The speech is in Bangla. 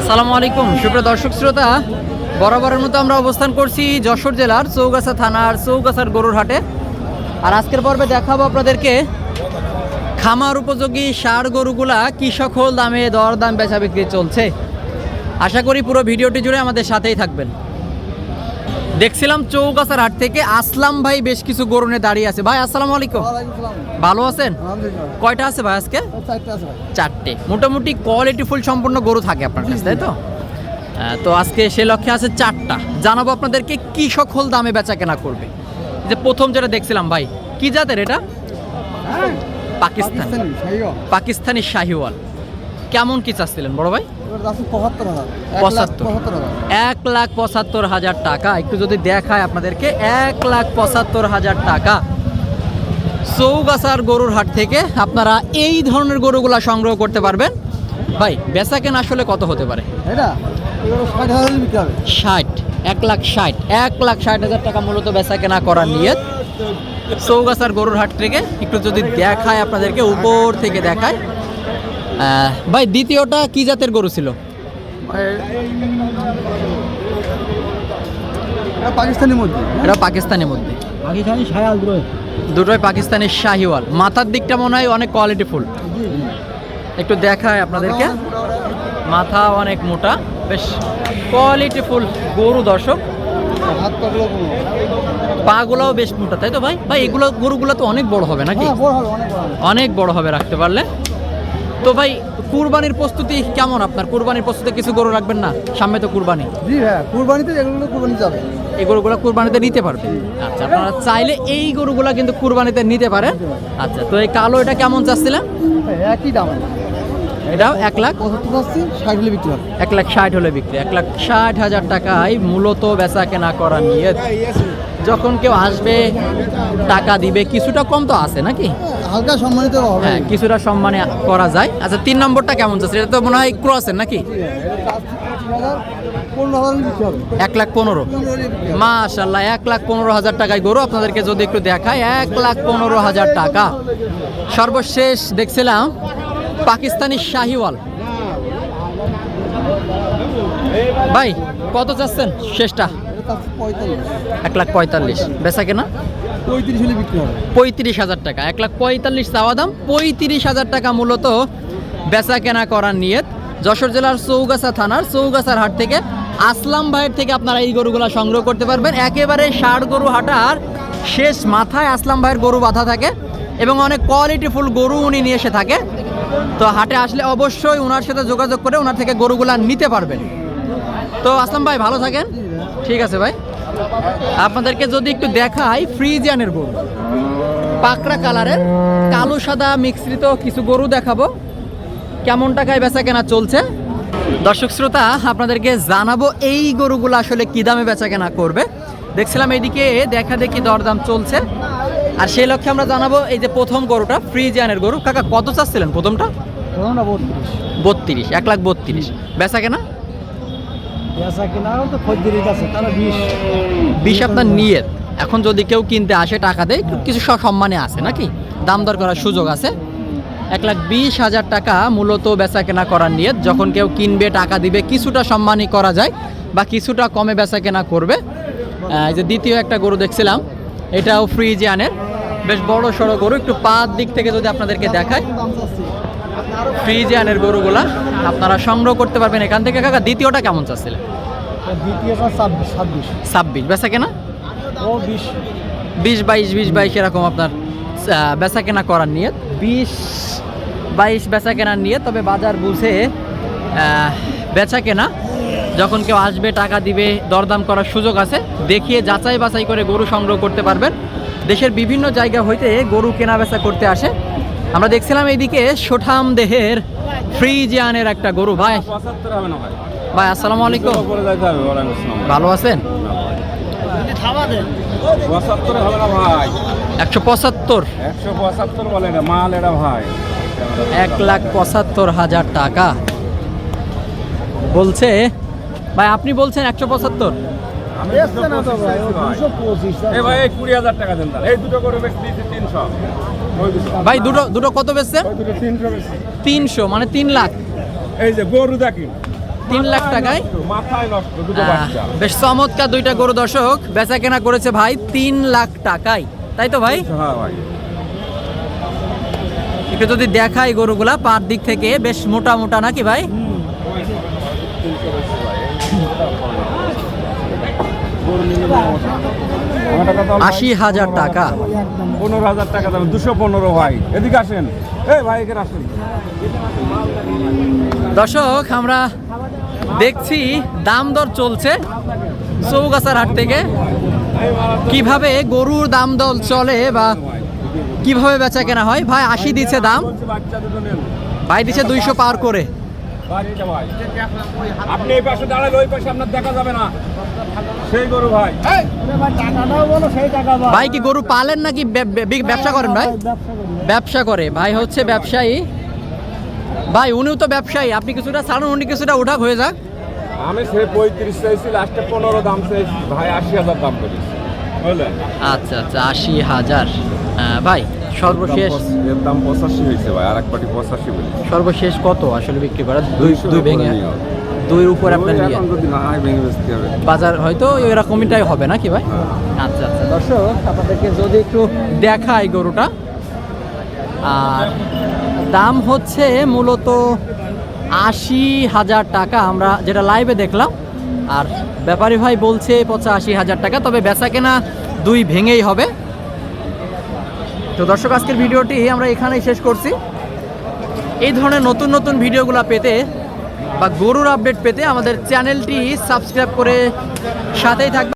আসসালামু আলাইকুম। সুপ্রিয় দর্শক শ্রোতা, বরাবরের মতো আমরা অবস্থান করছি যশোর জেলার চৌগাছা থানার চৌগাছার গরুর হাটে। আর আজকের পর্বে দেখাবো আপনাদেরকে খামার উপযোগী সার গরুগুলা কি সকল দামে দর দাম বেচা বিক্রি চলছে। আশা করি পুরো ভিডিওটি জুড়ে আমাদের সাথেই থাকবেন। দেখছিলাম চৌগাছার হাট থেকে আসলাম ভাই বেশ কিছু গরু নিয়ে দাঁড়িয়ে আছে। ভাই আসসালামু আলাইকুম। ভালো আছেন? কয়টা আছে ভাই আজকে? চারটে মোটামুটি কোয়ালিটি ফুল সম্পূর্ণ গরু থাকে আপনার কাছে তাই তো? তো আজকে সে লক্ষ্যে আছে চারটা। জানাব আপনাদেরকে কি সকল দামে বেচা কেনা করবে। যে প্রথম যেটা দেখছিলাম ভাই কি জাতের এটা? পাকিস্তান। পাকিস্তানি শাহিওয়াল। কেমন কি চাচ্ছিলেন বড় ভাই? এক লাখ পঁচাত্তর। হাজার। টাকা। একটু যদি দেখায় আপনাদেরকে এক লাখ পঁচাত্তর হাজার টাকা। চৌগাছার গরুর হাট থেকে আপনারা এই ধরনের গরুগুলা সংগ্রহ করতে পারবেন। ভাই বেচা কেনা আসলে কত হতে পারে? ষাট এক লাখ ষাট। এক লাখ ষাট হাজার টাকা মূলত বেচা কেনা করার নিয়ে চৌগাছার গরুর হাট থেকে একটু যদি দেখায় আপনাদেরকে উপর থেকে দেখায়। ভাই দ্বিতীয়টা কি জাতের গরু ছিল? পাকিস্তানের মধ্যে। এটা পাকিস্তানের মধ্যে। পাকিস্তানি দুটোই। পাকিস্তানের শাহিওয়াল। মাথার দিকটা মনে হয় অনেক কোয়ালিটি ফুল। একটু দেখায় আপনাদেরকে। মাথা অনেক মোটা। বেশ কোয়ালিটি ফুল গরু দর্শক। পাকলো বেশ মোটা তাই তো ভাই? ভাই এগুলো গরুগুলো তো অনেক বড় হবে নাকি? হ্যাঁ বড় হবে অনেক বড় অনেক বড় হবে রাখতে পারলে। তো ভাই কুরবানির প্রস্তুতি কেমন আপনার? কুরবানির প্রস্তুতি কিছু গরু রাখবেন না? সামনে তো কুরবানি। জি হ্যাঁ কুরবানিতে এগুলো কুরবানি যাবে। এই গরুগুলো কুরবানিতে নিতে পারবে। আচ্ছা আপনারা চাইলে এই গরুগুলো কিন্তু কুরবানিতে নিতে পারেন। আচ্ছা তো এই কালো এটা কেমন চাচ্ছিলেন? একই দাম। এটাও এক লাখ? পঁচাত্তর ষাট হলে বিক্রি হবে। এক লাখ ষাট হলে বিক্রি। এক লাখ ষাট হাজার টাকায় মূলত বেচা কেনা করা নিয়ে যখন কেউ আসবে টাকা দিবে কিছুটা কম তো আছে নাকি? হালকা সম্মানিত হবে। হ্যাঁ কিছুটা সম্মানে করা যায়। আচ্ছা তিন নম্বরটা কেমন যাচ্ছে? এটা তো মনে হয় ক্রসের নাকি? এক লাখ পনেরো। মাশাল্লাহ এক লাখ পনেরো হাজার টাকায় গরু। আপনাদেরকে যদি একটু দেখায় এক লাখ পনেরো হাজার টাকা। সর্বশেষ দেখছিলাম পাকিস্তানি শাহিওয়াল। ভাই কত চাচ্ছেন? শেষটা? এক লাখ পঁয়তাল্লিশ। বেচা কেনা? পঁয়ত্রিশ হলে বিক্রি হবে। পঁয়ত্রিশ হাজার টাকা, এক লাখ পঁয়তাল্লিশ চাওয়া দাম। পঁয়ত্রিশ হাজার টাকা মূলত বেচা কেনা করার নিয়ত। যশোর জেলার চৌগাছা থানার চৌগাছার হাট থেকে আসলাম ভাইয়ের থেকে আপনারা এই গরুগুলো সংগ্রহ করতে পারবেন। একেবারে ষাট গরু হাটার শেষ মাথায় আসলাম ভাইয়ের গরু বাঁধা থাকে এবং অনেক কোয়ালিটিফুল গরু উনি নিয়ে এসে থাকে। তো হাটে আসলে অবশ্যই ওনার সাথে যোগাযোগ করে ওনার থেকে গরুগুলা নিতে পারবেন। তো আসলাম ভাই, ভালো থাকেন। ঠিক আছে ভাই। আপনাদেরকে যদি একটু দেখাই ফ্রিজিয়ানের গরু। পাকড়া কালারের কালো সাদা মিশ্রিত কিছু গরু দেখাবো। কেমন টাকায় বেচা কেনা চলছে? দর্শক শ্রোতা আপনাদেরকে জানাব এই গরুগুলো আসলে কি দামে বেচা কেনা করবে। দেখছিলাম এইদিকে দেখা দেখি দরদাম চলছে। আর সেই লক্ষ্যে আমরা জানাব এই যে প্রথম গরুটা ফ্রিজিয়ানের গরু। কাকা কত চাচ্ছিলেন প্রথমটা? প্রথমটা বত্রিশ। বত্রিশ এক লাখ বত্রিশ। বেচা কেনা? পেঁচা বিশ আপনার নিয়ত। এখন যদি কেউ কিনতে আসে টাকা দেয় কিছু সম্মানে আছে নাকি? দাম দর করার সুযোগ আছে? এক লাখ বিশ হাজার টাকা মূলত বেচা কেনা করার নিয়ত। যখন কেউ কিনবে, টাকা দিবে, কিছুটা সম্মানই করা যায় বা কিছুটা কমে বেচা কেনা করবে। এই যে দ্বিতীয় একটা গরু দেখছিলাম, এটাও ফ্রিজিয়ানের বেশ বড় সড়ো গরু, একটু পাত দিক থেকে যদি আপনাদেরকে দেখায় ফ্রিজিয়ানের গরুগুলা আপনারা সংগ্রহ করতে পারবেন এখান থেকে। কাকা দ্বিতীয়টা কেমন চাচ্ছিলেন? দ্বিতীয়টা ছাব্বিশ। ছাব্বিশ। বেচা কেনা? ও বিশ। বিশ বাইশ বিশ বাইশ এরকম আপনার বেচা কেনা করার নিয়ে বিশ বাইশ বেচা কেনার নিয়ে তবে বাজার বুঝে বেচা কেনা। যখন কেউ আসবে টাকা দিবে দরদাম করার সুযোগ আছে দেখিয়ে যাচাই বাছাই করে গরু সংগ্রহ করতে পারবেন। দেশের বিভিন্ন জায়গা হইতে গরু কেনা বেচা করতে আসে। আমরা দেখছিলাম এইদিকে সোঠাম দেহের ফ্রিজিয়ানের একটা গরু। ভাই। পঁচাত্তর হবে না ভাই আসসালামু আলাইকুম। ভালো আছেন? পঁচাত্তর হবে না ভাই একশো পঁচাত্তর। এক লাখ পঁচাত্তর হাজার টাকা। বলছে ভাই আপনি বলছেন একশো পঁচাত্তর। ভাই, কুড়ি হাজার টাকা দেন তাহলে। এই দুটো করে তিনশো। ভাই দুটো দুটো কত বেচছেন তিনশো মানে তিন লাখ। এই যে গরু দেখি তিন লাখ টাকায়? বেশ চমৎকার দুইটা গরু দর্শক বেচা কেনা করেছে ভাই তিন লাখ টাকায়। তাই তো ভাই? হ্যাঁ একটু যদি দেখাই গরুগুলা পার দিক থেকে বেশ মোটা মোটা নাকি ভাই? আশি হাজার টাকা। পনেরো হাজার টাকা দাম দুশো পনেরো ভাই। এদিকে আসেন। এই ভাই এখানে আসেন। দর্শক আমরা দেখছি দাম দর চলছে চৌগাছার হাট থেকে। কীভাবে গরুর দাম দর চলে বা কীভাবে বেচা কেনা হয়? ভাই আশি দিচ্ছে দাম। ভাই দিচ্ছে দুইশো পার করে। আপনি এই পাশে দাঁড়ালে ওই পাশে আপনার দেখা যাবে না। সেই গরু ভাই। ভাই কি গরু পালেন নাকি ব্যবসা করেন ভাই? ব্যবসা করে ভাই হচ্ছে ব্যবসায়ী। ভাই উনিও তো ব্যবসায়ী। আপনি কিছুটা ছাড়ুন উনি কিছুটা উঠাক হয়ে যাক। আমি সে পঁয়ত্রিশ চাইছি লাস্টে পনেরো দাম চাইছি। ভাই আশি হাজার দাম বুঝলেন আচ্ছা আচ্ছা আশি হাজার। ভাই সর্বশেষ এর দাম পঁচাশি হয়েছে ভাই আর এক পাটি পঁচাশি সর্বশেষ কত আসলে বিক্রি করা? দুই দুই ভেঙে দুই উপর আপনার নিয়ে। এখন যদি না হয় ভেঙে বেচতে হবে। বাজার হয়তো এরকমটাই হবে নাকি ভাই? হ্যাঁ। আচ্ছা আচ্ছা। দর্শক আপনাদেরকে যদি একটু দেখাই গরুটা। আর দাম হচ্ছে মূলত আশি হাজার টাকা। আমরা যেটা লাইভে দেখলাম আর ব্যাপারী ভাই বলছে পঁচাশি হাজার টাকা তবে বেচা কেনা দুই ভেঙেই হবে। তো দর্শক আজকের ভিডিওটি আমরা এখানেই শেষ করছি। এই ধরনের নতুন নতুন ভিডিওগুলো পেতে বা গরুর আপডেট পেতে আমাদের চ্যানেলটি সাবস্ক্রাইব করে সাথেই থাকবে